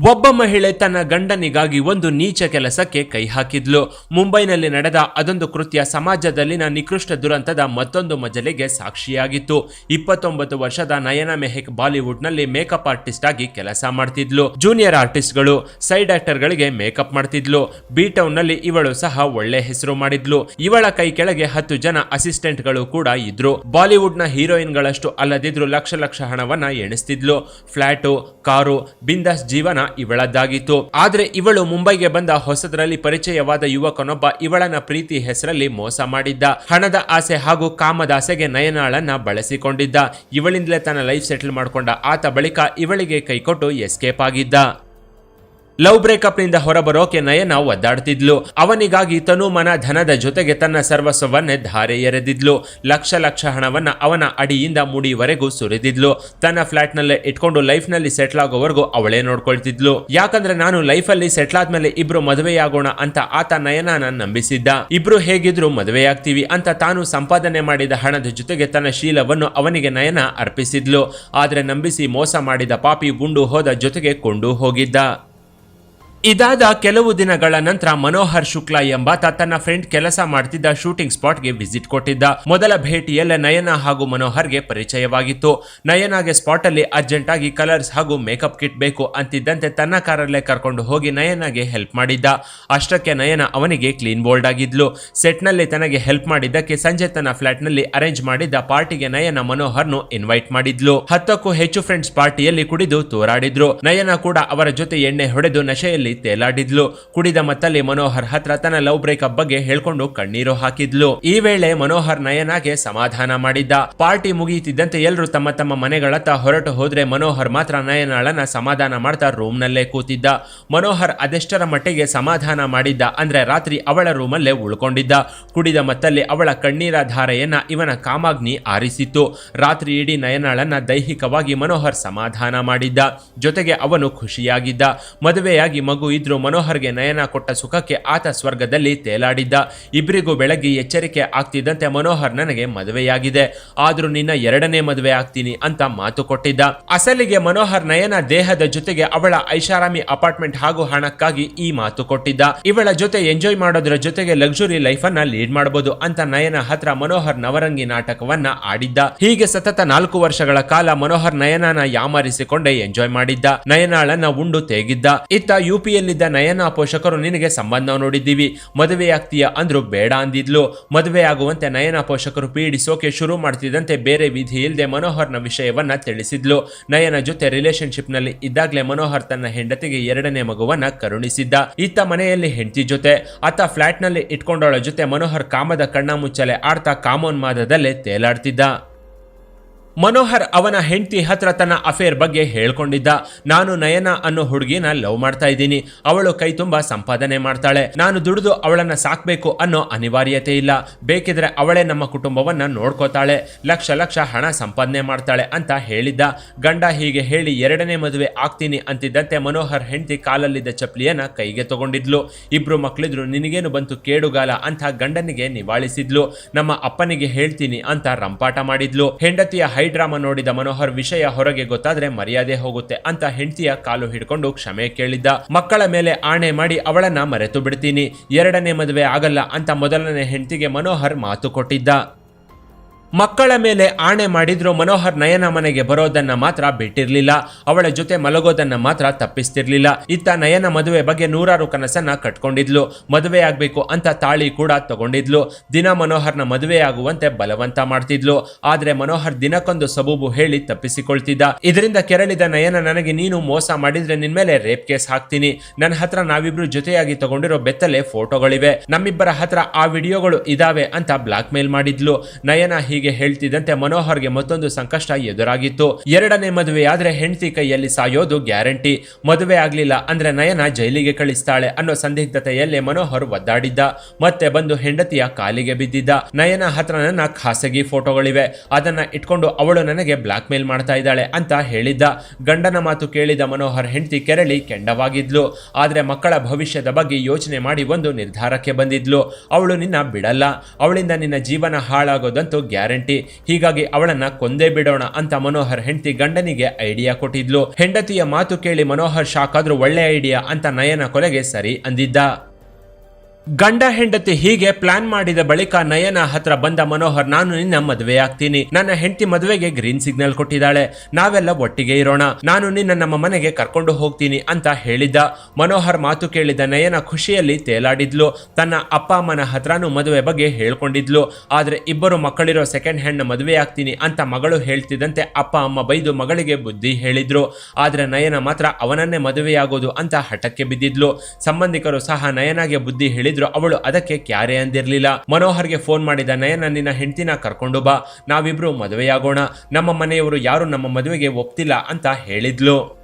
ಒಬ್ಬ ಮಹಿಳೆ ತನ್ನ ಗಂಡನಿಗಾಗಿ ಒಂದು ನೀಚ ಕೆಲಸಕ್ಕೆ ಕೈ ಹಾಕಿದ್ಲು. ಮುಂಬೈನಲ್ಲಿ ನಡೆದ ಅದೊಂದು ಕೃತ್ಯ ಸಮಾಜದಲ್ಲಿನ ನಿಕೃಷ್ಟ ದುರಂತದ ಮತ್ತೊಂದು ಮಜಲಿಗೆ ಸಾಕ್ಷಿಯಾಗಿತ್ತು. ಇಪ್ಪತ್ತೊಂಬತ್ತು ವರ್ಷದ ನಯನ ಮೆಹಕ್ ಬಾಲಿವುಡ್ನಲ್ಲಿ ಮೇಕಪ್ ಆರ್ಟಿಸ್ಟ್ ಆಗಿ ಕೆಲಸ ಮಾಡ್ತಿದ್ಲು. ಜೂನಿಯರ್ ಆರ್ಟಿಸ್ಟ್ಗಳು, ಸೈಡ್ ಆಕ್ಟರ್ಗಳಿಗೆ ಮೇಕಪ್ ಮಾಡ್ತಿದ್ಲು. ಬಿ ಟೌನ್ನಲ್ಲಿ ಇವಳು ಸಹ ಒಳ್ಳೆ ಹೆಸರು ಮಾಡಿದ್ಲು. ಇವಳ ಕೈ ಕೆಳಗೆ ಹತ್ತು ಜನ ಅಸಿಸ್ಟೆಂಟ್ಗಳು ಕೂಡ ಇದ್ರು. ಬಾಲಿವುಡ್ನ ಹೀರೋಯಿನ್ಗಳಷ್ಟು ಅಲ್ಲದಿದ್ರು ಲಕ್ಷ ಲಕ್ಷ ಹಣವನ್ನ ಎಣಿಸ್ತಿದ್ಲು. ಫ್ಲಾಟು, ಕಾರು, ಬಿಂದಾಸ್ ಜೀವನ ಇವಳದ್ದಾಗಿತ್ತು. ಆದ್ರೆ ಇವಳು ಮುಂಬೈಗೆ ಬಂದ ಹೊಸದರಲ್ಲಿ ಪರಿಚಯವಾದ ಯುವಕನೊಬ್ಬ ಇವಳನ್ನ ಪ್ರೀತಿ ಹೆಸರಲ್ಲಿ ಮೋಸ ಮಾಡಿದ್ದ. ಹಣದ ಆಸೆ ಹಾಗೂ ಕಾಮದಾಸೆಗೆ ನಯನಾಳನ್ನ ಬಳಸಿಕೊಂಡಿದ್ದ. ಇವಳಿಂದಲೇ ತನ್ನ ಲೈಫ್ ಸೆಟಲ್ ಮಾಡಿಕೊಂಡ ಆತ ಬಳಿಕ ಇವಳಿಗೆ ಕೈಕೊಟ್ಟು ಎಸ್ಕೇಪ್ ಆಗಿದ್ದ. ಲವ್ ಬ್ರೇಕಪ್ನಿಂದ ಹೊರಬರೋಕೆ ನಯನ ಒದ್ದಾಡ್ತಿದ್ಲು. ಅವನಿಗಾಗಿ ತನು ಮನ ಧನದ ಜೊತೆಗೆ ತನ್ನ ಸರ್ವಸ್ವವನ್ನೇ ಧಾರೆ ಎರೆದಿದ್ಲು. ಲಕ್ಷ ಲಕ್ಷ ಹಣವನ್ನ ಅವನ ಅಡಿಯಿಂದ ಮುಡಿವರೆಗೂ ಸುರಿದಿದ್ಲು. ತನ್ನ ಫ್ಲಾಟ್ ನಲ್ಲೇ ಇಟ್ಕೊಂಡು ಲೈಫ್ನಲ್ಲಿ ಸೆಟ್ಲ್ ಆಗೋವರೆಗೂ ಅವಳೇ ನೋಡ್ಕೊಳ್ತಿದ್ಲು. ಯಾಕಂದ್ರೆ ನಾನು ಲೈಫ್ ಸೆಟ್ಲ್ ಆದ್ಮೇಲೆ ಇಬ್ರು ಮದುವೆಯಾಗೋಣ ಅಂತ ಆತ ನಯನನ ನಂಬಿಸಿದ್ದ. ಇಬ್ರು ಹೇಗಿದ್ರು ಮದುವೆಯಾಗ್ತೀವಿ ಅಂತ ತಾನು ಸಂಪಾದನೆ ಮಾಡಿದ ಹಣದ ಜೊತೆಗೆ ತನ್ನ ಶೀಲವನ್ನು ಅವನಿಗೆ ನಯನ ಅರ್ಪಿಸಿದ್ಲು. ಆದ್ರೆ ನಂಬಿಸಿ ಮೋಸ ಮಾಡಿದ ಪಾಪಿ ಗುಂಡು ಹೋದ ಜೊತೆಗೆ ಕೊಂಡು ಹೋಗಿದ್ದ. ಇದಾದ ಕೆಲವು ದಿನಗಳ ನಂತರ ಮನೋಹರ್ ಶುಕ್ಲಾ ಎಂಬಾತ ತನ್ನ ಫ್ರೆಂಡ್ ಕೆಲಸ ಮಾಡ್ತಿದ್ದ ಶೂಟಿಂಗ್ ಸ್ಪಾಟ್ಗೆ ವಿಸಿಟ್ ಕೊಟ್ಟಿದ್ದ. ಮೊದಲ ಭೇಟಿಯಲ್ಲೇ ನಯನ ಹಾಗೂ ಮನೋಹರ್ಗೆ ಪರಿಚಯವಾಗಿತ್ತು. ನಯನಾಗೆ ಸ್ಪಾಟ್ ಅಲ್ಲಿ ಅರ್ಜೆಂಟ್ ಆಗಿ ಕಲರ್ಸ್ ಹಾಗೂ ಮೇಕಪ್ ಕಿಟ್ ಬೇಕು ಅಂತಿದ್ದಂತೆ ತನ್ನ ಕಾರಲ್ಲೇ ಕರ್ಕೊಂಡು ಹೋಗಿ ನಯನಾಗೆ ಹೆಲ್ಪ್ ಮಾಡಿದ್ದ. ಅಷ್ಟಕ್ಕೆ ನಯನ ಅವನಿಗೆ ಕ್ಲೀನ್ ಬೋಲ್ಡ್ ಆಗಿದ್ಲು. ಸೆಟ್ನಲ್ಲಿ ತನಗೆ ಹೆಲ್ಪ್ ಮಾಡಿದ್ದಕ್ಕೆ ಸಂಜೆ ತನ್ನ ಫ್ಲಾಟ್ನಲ್ಲಿ ಅರೇಂಜ್ ಮಾಡಿದ್ದ ಪಾರ್ಟಿಗೆ ನಯನ ಮನೋಹರ್ನು ಇನ್ವೈಟ್ ಮಾಡಿದ್ಲು. ಹತ್ತಕ್ಕೂ ಹೆಚ್ಚು ಫ್ರೆಂಡ್ಸ್ ಪಾರ್ಟಿಯಲ್ಲಿ ಕುಡಿದು ತೋರಾಡಿದ್ರು. ನಯನ ಕೂಡ ಅವರ ಜೊತೆ ಎಣ್ಣೆ ಹೊಡೆದು ನಶೆಯಲ್ಲಿ ತೇಲಾಡಿದ್ಲು. ಕುಡಿದ ಮತ್ತಲ್ಲಿ ಮನೋಹರ್ ಹತ್ರ ತನ್ನ ಲವ್ ಬ್ರೇಕಪ್ ಬಗ್ಗೆ ಹೇಳ್ಕೊಂಡು ಕಣ್ಣೀರು ಹಾಕಿದ್ಲು. ಈ ವೇಳೆ ಮನೋಹರ್ ನಯನಾಗೆ ಸಮಾಧಾನ ಮಾಡಿದ್ದ. ಪಾರ್ಟಿ ಮುಗಿಯುತ್ತಿದ್ದಂತೆ ಎಲ್ಲರೂ ತಮ್ಮ ತಮ್ಮ ಮನೆಗಳತ್ತ ಹೊರಟು ಹೋದ್ರೆ ಮನೋಹರ್ ಮಾತ್ರ ನಯನಾಳನ್ನ ಸಮಾಧಾನ ಮಾಡ್ತಾ ರೂಮ್ ನಲ್ಲೇ ಕೂತಿದ್ದ. ಮನೋಹರ್ ಅದೆಷ್ಟರ ಮಟ್ಟಿಗೆ ಸಮಾಧಾನ ಮಾಡಿದ್ದ ಅಂದ್ರೆ ರಾತ್ರಿ ಅವಳ ರೂಮಲ್ಲೇ ಉಳ್ಕೊಂಡಿದ್ದ. ಕುಡಿದ ಮತ್ತಲ್ಲಿ ಅವಳ ಕಣ್ಣೀರ ಧಾರೆಯನ್ನ ಇವನ ಕಾಮಾಗ್ನಿ ಆರಿಸಿತ್ತು. ರಾತ್ರಿ ಇಡೀ ನಯನಾಳನ್ನ ದೈಹಿಕವಾಗಿ ಮನೋಹರ್ ಸಮಾಧಾನ ಮಾಡಿದ್ದ. ಜೊತೆಗೆ ಅವನು ಖುಷಿಯಾಗಿದ್ದ. ಮದುವೆಯಾಗಿ ಮಗು ಇದ್ರು ಮನೋಹರ್ಗೆ ನಯನ ಕೊಟ್ಟ ಸುಖಕ್ಕೆ ಆತ ಸ್ವರ್ಗದಲ್ಲಿ ತೇಲಾಡಿದ್ದ. ಇಬ್ಬರಿಗೂ ಬೆಳಗ್ಗೆ ಎಚ್ಚರಿಕೆ ಆಗ್ತಿದ್ದಂತೆ ಮನೋಹರ್ ನನಗೆ ಮದುವೆಯಾಗಿದೆ. ಆದ್ರೂ ನಿನ್ನ ಎರಡನೇ ಮದುವೆ ಆಗ್ತೀನಿ ಅಂತ ಮಾತು ಕೊಟ್ಟಿದ್ದ. ಅಸಲಿಗೆ ಮನೋಹರ್ ನಯನ ದೇಹದ ಜೊತೆಗೆ ಅವಳ ಐಷಾರಾಮಿ ಅಪಾರ್ಟ್ಮೆಂಟ್ ಹಾಗೂ ಹಣಕ್ಕಾಗಿ ಈ ಮಾತು ಕೊಟ್ಟಿದ್ದ. ಇವಳ ಜೊತೆ ಎಂಜಾಯ್ ಮಾಡೋದ್ರ ಜೊತೆಗೆ ಲಕ್ಸುರಿ ಲೈಫ್ ಅನ್ನ ಲೀಡ್ ಮಾಡಬಹುದು ಅಂತ ನಯನ ಹತ್ರ ಮನೋಹರ್ ನವರಂಗಿ ನಾಟಕವನ್ನ ಆಡಿದ್ದ. ಹೀಗೆ ಸತತ ನಾಲ್ಕು ವರ್ಷಗಳ ಕಾಲ ಮನೋಹರ್ ನಯನನ ಯಾಮಾರಿಸಿಕೊಂಡೇ ಎಂಜಾಯ್ ಮಾಡಿದ್ದ. ನಯನಾಳನ್ನ ಉಂಡು ತೇಗಿದ್ದ. ಇತ್ತ ಯುಪಿಯಲ್ಲಿದ್ದ ನಯನ ಪೋಷಕರು ನಿನಗೆ ಸಂಬಂಧ ನೋಡಿದ್ದೀವಿ. ಮದುವೆಯಾಗ್ತೀಯ ಅಂದ್ರು ಬೇಡ ಅಂದಿದ್ಲು. ಮದುವೆ ಆಗುವಂತೆ ನಯನ ಪೋಷಕರು ಪೀಡಿಸೋಕೆ ಶುರು ಮಾಡ್ತಿದ್ದಂತೆ ಬೇರೆ ವಿಧಿ ಇಲ್ಲದೆ ಮನೋಹರ್ನ ವಿಷಯವನ್ನ ತಿಳಿಸಿದ್ಲು. ನಯನ ಜೊತೆ ರಿಲೇಶನ್ಶಿಪ್ನಲ್ಲಿ ಇದ್ದಾಗ್ಲೇ ಮನೋಹರ್ ತನ್ನ ಹೆಂಡತಿಗೆ ಎರಡನೇ ಮಗುವನ್ನ ಕರುಣಿಸಿದ್ದ. ಇತ್ತ ಮನೆಯಲ್ಲಿ ಹೆಂಡತಿ ಜೊತೆ ಆತ ಫ್ಲಾಟ್ನಲ್ಲಿ ಇಟ್ಕೊಂಡವಳ ಜೊತೆ ಮನೋಹರ್ ಕಾಮದ ಕಣ್ಣ ಮುಚ್ಚಲೆ ಆಡ್ತಾ ಕಾಮೋನ್ಮಾದದಲ್ಲೇ ತೇಲಾಡ್ತಿದ್ದ. ಮನೋಹರ್ ಅವನ ಹೆಂಡತಿ ಹತ್ರ ತನ್ನ ಅಫೇರ್ ಬಗ್ಗೆ ಹೇಳ್ಕೊಂಡಿದ್ದ. ನಾನು ನಯನ ಅನ್ನೋ ಹುಡುಗಿನ ಲವ್ ಮಾಡ್ತಾ ಇದ್ದೀನಿ. ಅವಳು ಕೈ ತುಂಬಾ ಸಂಪಾದನೆ ಮಾಡ್ತಾಳೆ. ನಾನು ದುಡಿದು ಅವಳನ್ನ ಸಾಕ್ಬೇಕು ಅನ್ನೋ ಅನಿವಾರ್ಯತೆ ಇಲ್ಲ. ಬೇಕಿದ್ರೆ ಅವಳೇ ನಮ್ಮ ಕುಟುಂಬವನ್ನ ನೋಡ್ಕೋತಾಳೆ. ಲಕ್ಷ ಲಕ್ಷ ಹಣ ಸಂಪಾದನೆ ಮಾಡ್ತಾಳೆ ಅಂತ ಹೇಳಿದ್ದ. ಗಂಡ ಹೀಗೆ ಹೇಳಿ ಎರಡನೇ ಮದುವೆ ಆಗ್ತೀನಿ ಅಂತಿದ್ದಂತೆ ಮನೋಹರ್ ಹೆಂಡತಿ ಕಾಲಲ್ಲಿದ್ದ ಚಪ್ಪಲಿಯನ್ನ ಕೈಗೆ ತಗೊಂಡಿದ್ಲು. ಇಬ್ರು ಮಕ್ಕಳಿದ್ರು ನಿನಗೇನು ಬಂತು ಕೇಡುಗಾಲ ಅಂತ ಗಂಡನಿಗೆ ನಿವಾಳಿಸಿದ್ಲು. ನಮ್ಮ ಅಪ್ಪನಿಗೆ ಹೇಳ್ತೀನಿ ಅಂತ ರಂಪಾಟ ಮಾಡಿದ್ಲು. ಹೆಂಡತಿಯ ಹೈಡ್ರಾಮಾ ನೋಡಿದ ಮನೋಹರ್ ವಿಷಯ ಹೊರಗೆ ಗೊತ್ತಾದ್ರೆ ಮರ್ಯಾದೆ ಹೋಗುತ್ತೆ ಅಂತ ಹೆಂಡತಿಯ ಕಾಲು ಹಿಡ್ಕೊಂಡು ಕ್ಷಮೆ ಕೇಳಿದ್ದ. ಮಕ್ಕಳ ಮೇಲೆ ಆಣೆ ಮಾಡಿ ಅವಳನ್ನ ಮರೆತು ಬಿಡ್ತೀನಿ. ಎರಡನೇ ಮದುವೆ ಆಗಲ್ಲ ಅಂತ ಮೊದಲನೇ ಹೆಂಡತಿಗೆ ಮನೋಹರ್ ಮಾತು ಕೊಟ್ಟಿದ್ದ. ಮಕ್ಕಳ ಮೇಲೆ ಆಣೆ ಮಾಡಿದ್ರು ಮನೋಹರ್ ನಯನ ಮನೆಗೆ ಬರೋದನ್ನ ಮಾತ್ರ ಬಿಟ್ಟಿರ್ಲಿಲ್ಲ. ಅವಳ ಜೊತೆ ಮಲಗೋದನ್ನ ಮಾತ್ರ ತಪ್ಪಿಸ್ತಿರ್ಲಿಲ್ಲ. ಇತ್ತ ನಯನ ಮದುವೆ ಬಗ್ಗೆ ನೂರಾರು ಕನಸನ್ನ ಕಟ್ಕೊಂಡಿದ್ಲು. ಮದುವೆ ಆಗ್ಬೇಕು ಅಂತ ತಾಳಿ ಕೂಡ ತಗೊಂಡಿದ್ಲು. ದಿನ ಮನೋಹರ್ನ ಮದುವೆ ಆಗುವಂತೆ ಬಲವಂತ ಮಾಡ್ತಿದ್ಲು. ಆದ್ರೆ ಮನೋಹರ್ ದಿನಕ್ಕೊಂದು ಸಬೂಬು ಹೇಳಿ ತಪ್ಪಿಸಿಕೊಳ್ತಿದ್ದ. ಇದರಿಂದ ಕೆರಳಿದ ನಯನ, ನನಗೆ ನೀನು ಮೋಸ ಮಾಡಿದ್ರೆ ನಿನ್ ಮೇಲೆ ರೇಪ್ ಕೇಸ್ ಹಾಕ್ತೀನಿ. ನನ್ನ ಹತ್ರ ನಾವಿಬ್ರು ಜೊತೆಯಾಗಿ ತಗೊಂಡಿರೋ ಬೆತ್ತಲೆ ಫೋಟೋಗಳಿವೆ. ನಮ್ಮಿಬ್ಬರ ಹತ್ರ ಆ ವಿಡಿಯೋಗಳು ಇದಾವೆ ಅಂತ ಬ್ಲಾಕ್ ಮೇಲ್ ಮಾಡಿದ್ಲು. ನಯನ ಹೀಗೆ ಹೇಳ್ತಿದ್ದಂತೆ ಮನೋಹರ್ಗೆ ಮತ್ತೊಂದು ಸಂಕಷ್ಟ ಎದುರಾಗಿತ್ತು. ಎರಡನೇ ಮದುವೆ ಆದ್ರೆ ಹೆಂಡತಿ ಕೈಯಲ್ಲಿ ಸಾಯೋದು ಗ್ಯಾರಂಟಿ. ಮದುವೆ ಆಗ್ಲಿಲ್ಲ ಅಂದ್ರೆ ನಯನ ಜೈಲಿಗೆ ಕಳಿಸ್ತಾಳೆ ಅನ್ನೋ ಸಂದಿಗ್ಧತೆಯಲ್ಲೇ ಮನೋಹರ್ ಒದ್ದಾಡಿದ್ದ. ಮತ್ತೆ ಬಂದು ಹೆಂಡತಿಯ ಕಾಲಿಗೆ ಬಿದ್ದಿದ್ದ. ನಯನ ಹತ್ರ ನನ್ನ ಖಾಸಗಿ ಫೋಟೋಗಳಿವೆ. ಅದನ್ನ ಇಟ್ಕೊಂಡು ಅವಳು ನನಗೆ ಬ್ಲಾಕ್ ಮೇಲ್ ಮಾಡ್ತಾ ಇದ್ದಾಳೆ ಅಂತ ಹೇಳಿದ್ದ. ಗಂಡನ ಮಾತು ಕೇಳಿದ ಮನೋಹರ್ ಹೆಂಡತಿ ಕೆರಳಿ ಕೆಂಡವಾಗಿದ್ಲು. ಆದ್ರೆ ಮಕ್ಕಳ ಭವಿಷ್ಯದ ಬಗ್ಗೆ ಯೋಚನೆ ಮಾಡಿ ಒಂದು ನಿರ್ಧಾರಕ್ಕೆ ಬಂದಿದ್ಲು. ಅವಳು ನಿನ್ನ ಬಿಡಲ್ಲ. ಅವಳಿಂದ ನಿನ್ನ ಜೀವನ ಹಾಳಾಗೋದಂತೂ ಗ್ಯಾರಂಟಿ ಗ್ಯಾರಂಟಿ. ಹೀಗಾಗಿ ಅವಳನ್ನ ಕೊಂದೇ ಬಿಡೋಣ ಅಂತ ಮನೋಹರ್ ಹೆಂಡತಿ ಗಂಡನಿಗೆ ಐಡಿಯಾ ಕೊಟ್ಟಿದ್ಲು. ಹೆಂಡತಿಯ ಮಾತು ಕೇಳಿ ಮನೋಹರ್ ಶಾಕ್ ಆದ್ರೂ ಒಳ್ಳೆ ಐಡಿಯಾ ಅಂತ ನಯನ ಕೊಲೆಗೆ ಸರಿ ಅಂದಿದ್ದ. ಗಂಡ ಹೆಂಡತಿ ಹೀಗೆ ಪ್ಲಾನ್ ಮಾಡಿದ ಬಳಿಕ ನಯನ ಹತ್ರ ಬಂದ ಮನೋಹರ್, ನಾನು ನಿನ್ನ ಮದುವೆ ಆಗ್ತೀನಿ. ನನ್ನ ಹೆಂಡತಿ ಮದುವೆಗೆ ಗ್ರೀನ್ ಸಿಗ್ನಲ್ ಕೊಟ್ಟಿದ್ದಾಳೆ. ನಾವೆಲ್ಲ ಒಟ್ಟಿಗೆ ಇರೋಣ. ನಾನು ನಿನ್ನ ನಮ್ಮ ಮನೆಗೆ ಕರ್ಕೊಂಡು ಹೋಗ್ತೀನಿ, ಅಂತ ಹೇಳಿದ್ದ. ಮನೋಹರ್ ಮಾತು ಕೇಳಿದ ನಯನ ಖುಷಿಯಲ್ಲಿ ತೇಲಾಡಿದ್ಲು. ತನ್ನ ಅಪ್ಪ ಅಮ್ಮನ ಹತ್ರನೂ ಮದುವೆ ಬಗ್ಗೆ ಹೇಳ್ಕೊಂಡಿದ್ಲು. ಆದ್ರೆ ಇಬ್ಬರು ಮಕ್ಕಳಿರೋ ಸೆಕೆಂಡ್ ಹ್ಯಾಂಡ್ ಮದುವೆ ಆಗ್ತೀನಿ, ಅಂತ ಮಗಳು ಹೇಳ್ತಿದ್ದಂತೆ ಅಪ್ಪ ಅಮ್ಮ ಬೈದು ಮಗಳಿಗೆ ಬುದ್ಧಿ ಹೇಳಿದ್ರು. ಆದ್ರೆ ನಯನ ಮಾತ್ರ ಅವನನ್ನೇ ಮದುವೆಯಾಗೋದು ಅಂತ ಹಠಕ್ಕೆ ಬಿದ್ದಿದ್ಲು. ಸಂಬಂಧಿಕರು ಸಹ ನಯನಾಗೆ ಬುದ್ಧಿ ಹೇಳಿದ್ರು, ಅವಳು ಅದಕ್ಕೆ ಕ್ಯಾರೆ ಅಂದಿರ್ಲಿಲ್ಲ. ಮನೋಹರ್ಗೆ ಫೋನ್ ಮಾಡಿದ ನಯನ, ನಿನ್ನ ಹೆಂಡತಿನ ಕರ್ಕೊಂಡು ಬಾ, ನಾವಿಬ್ರು ಮದುವೆಯಾಗೋಣ. ನಮ್ಮ ಮನೆಯವರು ಯಾರು ನಮ್ಮ ಮದುವೆಗೆ ಒಪ್ತಿಲ್ಲ ಅಂತ ಹೇಳಿದ್ಲು.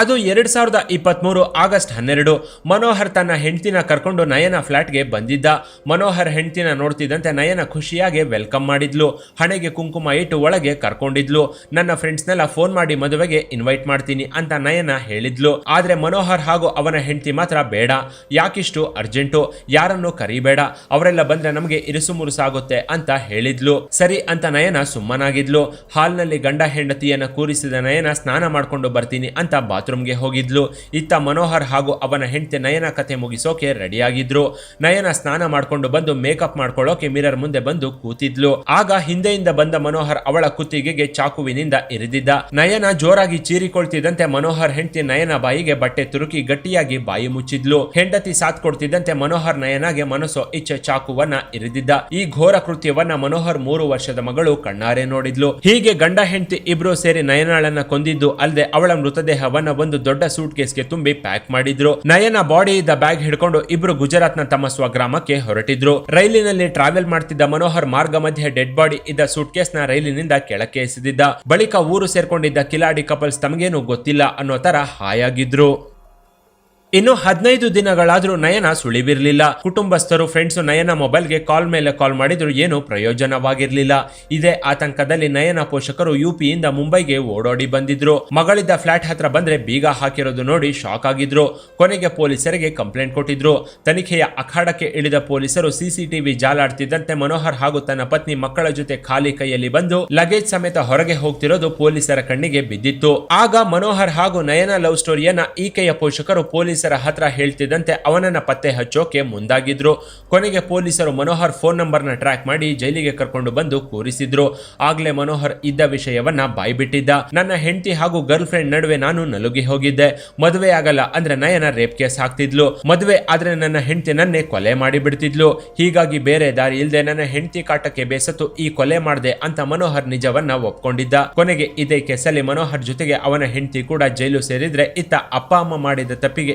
ಅದು ಎರಡ್ ಸಾವಿರದ ಇಪ್ಪತ್ಮೂರು ಆಗಸ್ಟ್ ಹನ್ನೆರಡು. ಮನೋಹರ್ ತನ್ನ ಹೆಂಡತಿನ ಕರ್ಕೊಂಡು ನಯನ ಫ್ಲಾಟ್ಗೆ ಬಂದಿದ್ದ. ಮನೋಹರ್ ಹೆಂಡತಿನ ನೋಡ್ತಿದ್ದಂತೆ ನಯನ ಖುಷಿಯಾಗಿ ವೆಲ್ಕಮ್ ಮಾಡಿದ್ಲು. ಹಣೆಗೆ ಕುಂಕುಮ ಇಟ್ಟು ಒಳಗೆ ಕರ್ಕೊಂಡಿದ್ಲು. ನನ್ನ ಫ್ರೆಂಡ್ಸ್ನೆಲ್ಲ ಫೋನ್ ಮಾಡಿ ಮದುವೆಗೆ ಇನ್ವೈಟ್ ಮಾಡ್ತೀನಿ ಅಂತ ನಯನ ಹೇಳಿದ್ಲು. ಆದ್ರೆ ಮನೋಹರ್ ಹಾಗೂ ಅವನ ಹೆಂಡತಿ ಮಾತ್ರ ಬೇಡ. ಯಾಕಿಷ್ಟು ಅರ್ಜೆಂಟು? ಯಾರನ್ನು ಕರಿಬೇಡ. ಅವರೆಲ್ಲ ಬಂದ್ರೆ ನಮಗೆ ಇರುಸು ಮುರುಸಾಗುತ್ತೆ ಅಂತ ಹೇಳಿದ್ಲು. ಸರಿ ಅಂತ ನಯನ ಸುಮ್ಮನಾಗಿದ್ಲು. ಹಾಲ್ನಲ್ಲಿ ಗಂಡ ಹೆಂಡತಿಯನ್ನ ಕೂರಿಸಿದ ನಯನ ಸ್ನಾನ ಮಾಡ್ಕೊಂಡು ಬರ್ತೀನಿ ಅಂತ ಬಾತ್ರೂಮ್ಗೆ ಹೋಗಿದ್ಲು. ಇತ್ತ ಮನೋಹರ್ ಹಾಗೂ ಅವನ ಹೆಂಡತಿ ನಯನ ಕತೆ ಮುಗಿಸೋಕೆ ರೆಡಿಯಾಗಿದ್ರು. ನಯನ ಸ್ನಾನ ಮಾಡ್ಕೊಂಡು ಬಂದು ಮೇಕಪ್ ಮಾಡ್ಕೊಳ್ಳೋಕೆ ಮಿರರ್ ಮುಂದೆ ಬಂದು ಕೂತಿದ್ಲು. ಆಗ ಹಿಂದೆಯಿಂದ ಬಂದ ಮನೋಹರ್ ಅವಳ ಕುತ್ತಿಗೆಗೆ ಚಾಕುವಿನಿಂದ ಇರಿದಿದ್ದ. ನಯನ ಜೋರಾಗಿ ಚೀರಿಕೊಳ್ತಿದ್ದಂತೆ ಮನೋಹರ್ ಹೆಂಡತಿ ನಯನ ಬಾಯಿಗೆ ಬಟ್ಟೆ ತುರುಕಿ ಗಟ್ಟಿಯಾಗಿ ಬಾಯಿ ಮುಚ್ಚಿದ್ಲು. ಹೆಂಡತಿ ಸಾಥ್ ಕೊಡ್ತಿದ್ದಂತೆ ಮನೋಹರ್ ನಯನಗೆ ಮನಸ್ಸು ಇಚ್ಛೆ ಚಾಕುವನ್ನ ಇರಿದಿದ್ದ. ಈ ಘೋರ ಕೃತ್ಯವನ್ನ ಮನೋಹರ್ ಮೂರು ವರ್ಷದ ಮಗಳು ಕಣ್ಣಾರೆ ನೋಡಿದ್ಲು. ಹೀಗೆ ಗಂಡ ಹೆಂಡತಿ ಇಬ್ರು ಸೇರಿ ನಯನಾಳನ್ನ ಕೊಂದಿದ್ದು ಅಲ್ಲದೆ ಅವಳ ಮೃತದೇಹವನ್ನ ಒಂದು ದೊಡ್ಡ ಸೂಟ್ ಕೇಸ್ಗೆ ತುಂಬಿ ಪ್ಯಾಕ್ ಮಾಡಿದ್ರು. ನಯನ ಬಾಡಿ ಇದ್ದ ಬ್ಯಾಗ್ ಹಿಡ್ಕೊಂಡು ಇಬ್ರು ಗುಜರಾತ್ನ ತಮ್ಮ ಸ್ವಗ್ರಾಮಕ್ಕೆ ಹೊರಟಿದ್ರು. ರೈಲಿನಲ್ಲಿ ಟ್ರಾವೆಲ್ ಮಾಡ್ತಿದ್ದ ಮನೋಹರ್ ಮಾರ್ಗ ಮಧ್ಯೆ ಡೆಡ್ ಬಾಡಿ ಇದ್ದ ಸೂಟ್ನ ರೈಲಿನಿಂದ ಕೆಳಕ್ಕೆ ಎಸೆದಿದ್ದ. ಬಳಿಕ ಊರು ಸೇರ್ಕೊಂಡಿದ್ದ ಕಿಲಾಡಿ ಕಪಲ್ಸ್ ತಮಗೇನು ಗೊತ್ತಿಲ್ಲ ಅನ್ನೋ ತರ ಹಾಯಾಗಿದ್ರು. ಇನ್ನು ಹದಿನೈದು ದಿನಗಳಾದ್ರೂ ನಯನ ಸುಳಿವಿರಲಿಲ್ಲ. ಕುಟುಂಬಸ್ಥರು ಫ್ರೆಂಡ್ಸ್ ನಯನ ಮೊಬೈಲ್ಗೆ ಕಾಲ್ ಮೇಲೆ ಕಾಲ್ ಮಾಡಿದ್ರು ಏನು ಪ್ರಯೋಜನವಾಗಿರ್ಲಿಲ್ಲ. ಇದೇ ಆತಂಕದಲ್ಲಿ ನಯನ ಪೋಷಕರು ಯುಪಿಯಿಂದ ಮುಂಬೈಗೆ ಓಡೋಡಿ ಬಂದಿದ್ರು. ಮಗಳಿದ್ದ ಫ್ಲಾಟ್ ಹತ್ರ ಬಂದ್ರೆ ಬೀಗ ಹಾಕಿರೋದು ನೋಡಿ ಶಾಕ್ ಆಗಿದ್ರು. ಕೊನೆಗೆ ಪೊಲೀಸರಿಗೆ ಕಂಪ್ಲೇಂಟ್ ಕೊಟ್ಟಿದ್ರು. ತನಿಖೆಯ ಅಖಾಡಕ್ಕೆ ಇಳಿದ ಪೊಲೀಸರು ಸಿಸಿಟಿವಿ ಜಾಲಾಡ್ತಿದ್ದಂತೆ ಮನೋಹರ್ ಹಾಗೂ ತನ್ನ ಪತ್ನಿ ಮಕ್ಕಳ ಜೊತೆ ಖಾಲಿ ಕೈಯಲ್ಲಿ ಬಂದು ಲಗೇಜ್ ಸಮೇತ ಹೊರಗೆ ಹೋಗ್ತಿರೋದು ಪೊಲೀಸರ ಕಣ್ಣಿಗೆ ಬಿದ್ದಿತ್ತು. ಆಗ ಮನೋಹರ್ ಹಾಗೂ ನಯನ ಲವ್ ಸ್ಟೋರಿಯನ್ನ ಈಕೆಯ ಪೋಷಕರು ಪೊಲೀಸರ ಹತ್ರ ಹೇಳ್ತಿದ್ದಂತೆ ಅವನನ್ನ ಪತ್ತೆ ಹಚ್ಚೋಕೆ ಮುಂದಾಗಿದ್ರು. ಕೊನೆಗೆ ಪೊಲೀಸರು ಮನೋಹರ್ ಫೋನ್ ನಂಬರ್ನ ಟ್ರ್ಯಾಕ್ ಮಾಡಿ ಜೈಲಿಗೆ ಕರ್ಕೊಂಡು ಬಂದು ಕೂರಿಸಿದ್ರು. ಆಗ್ಲೇ ಮನೋಹರ್ ಇದ್ದ ವಿಷಯವನ್ನ ಬಾಯ್ಬಿಟ್ಟಿದ್ದ. ನನ್ನ ಹೆಂಡತಿ ಹಾಗೂ ಗರ್ಲ್ ಫ್ರೆಂಡ್ ನಡುವೆ ನಾನು ನಲುಗಿ ಹೋಗಿದ್ದೆ. ಮದುವೆ ಆಗಲ್ಲ ಅಂದ್ರೆ ನಯನ ರೇಪ್ ಕೇಸ್ ಹಾಕ್ತಿದ್ಲು. ಮದುವೆ ಆದ್ರೆ ನನ್ನ ಹೆಂಡತಿ ನನ್ನೇ ಕೊಲೆ ಮಾಡಿಬಿಡ್ತಿದ್ಲು. ಹೀಗಾಗಿ ಬೇರೆ ದಾರಿ ಇಲ್ಲದೆ ನನ್ನ ಹೆಂಡತಿ ಕಾಟಕ್ಕೆ ಬೇಸತ್ತು ಈ ಕೊಲೆ ಮಾಡಿದೆ ಅಂತ ಮನೋಹರ್ ನಿಜವನ್ನ ಒಪ್ಕೊಂಡಿದ್ದ. ಕೊನೆಗೆ ಇದೇ ಕೇಸಲ್ಲಿ ಮನೋಹರ್ ಜೊತೆಗೆ ಅವನ ಹೆಂಡತಿ ಕೂಡ ಜೈಲು ಸೇರಿದ್ರೆ ಇತ್ತ ಅಪ್ಪ ಅಮ್ಮ ಮಾಡಿದ ತಪ್ಪಿಗೆ